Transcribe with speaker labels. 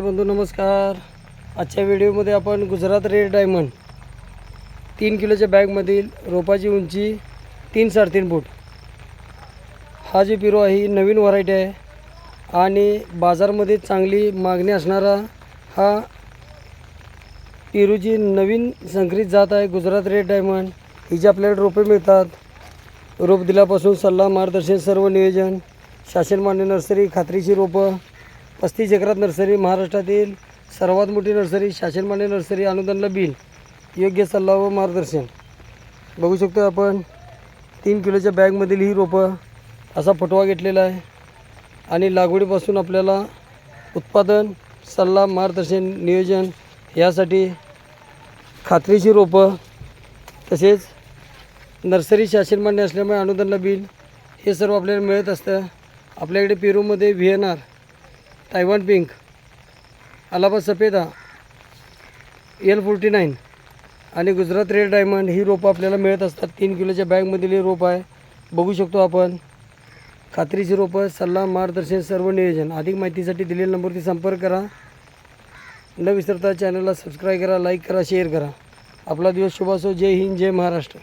Speaker 1: बंधू नमस्कार. आजच्या व्हिडिओमध्ये आपण गुजरात रेड डायमंड तीन किलोच्या बॅगमधील रोपाची उंची तीन साडेतीन फूट. हा जो पिरो आहे ही नवीन व्हरायटी आहे आणि बाजारमध्ये चांगली मागणी असणारा हा पिरूची नवीन संकरित जात आहे गुजरात रेड डायमंड. हिचे आपल्याकडे रोपे मिळतात रोप दिल्यापासून सल्ला मार्गदर्शन सर्व नियोजन शासन मान्य नर्सरी खात्रीची रोपं पस्तीस एकरात नर्सरी महाराष्ट्रातील सर्वात मोठी नर्सरी शासनमान्य नर्सरी अनुदानला बिल योग्य सल्ला व मार्गदर्शन. बघू शकतो आपण तीन किलोच्या बॅगमधील ही रोपं असा फटवा घेतलेला आहे. आणि लागवडीपासून आपल्याला उत्पादन सल्ला मार्गदर्शन नियोजन यासाठी खात्रीची रोपं तसेच नर्सरी शासनमान्य असल्यामुळे अनुदानला बिल हे सर्व आपल्याला मिळत असतं. आपल्याकडे पेरूमध्ये V N R Taiwan pink Allahabad सफेदा एल फोर्टी नाईन आणि गुजरात रेड डायमंड ही रोपं आपल्याला मिळत असतात. तीन किलोच्या बॅगमधील हे रोप आहे. बघू शकतो आपण. खात्रीची रोपं सल्ला मार्गदर्शन सर्व नियोजन. अधिक माहितीसाठी दिलेल्या नंबरवरती संपर्क करा. न विसरता चॅनलला सबस्क्राईब करा लाईक करा शेअर करा. आपला दिवस शुभ असो. जय हिंद जय महाराष्ट्र.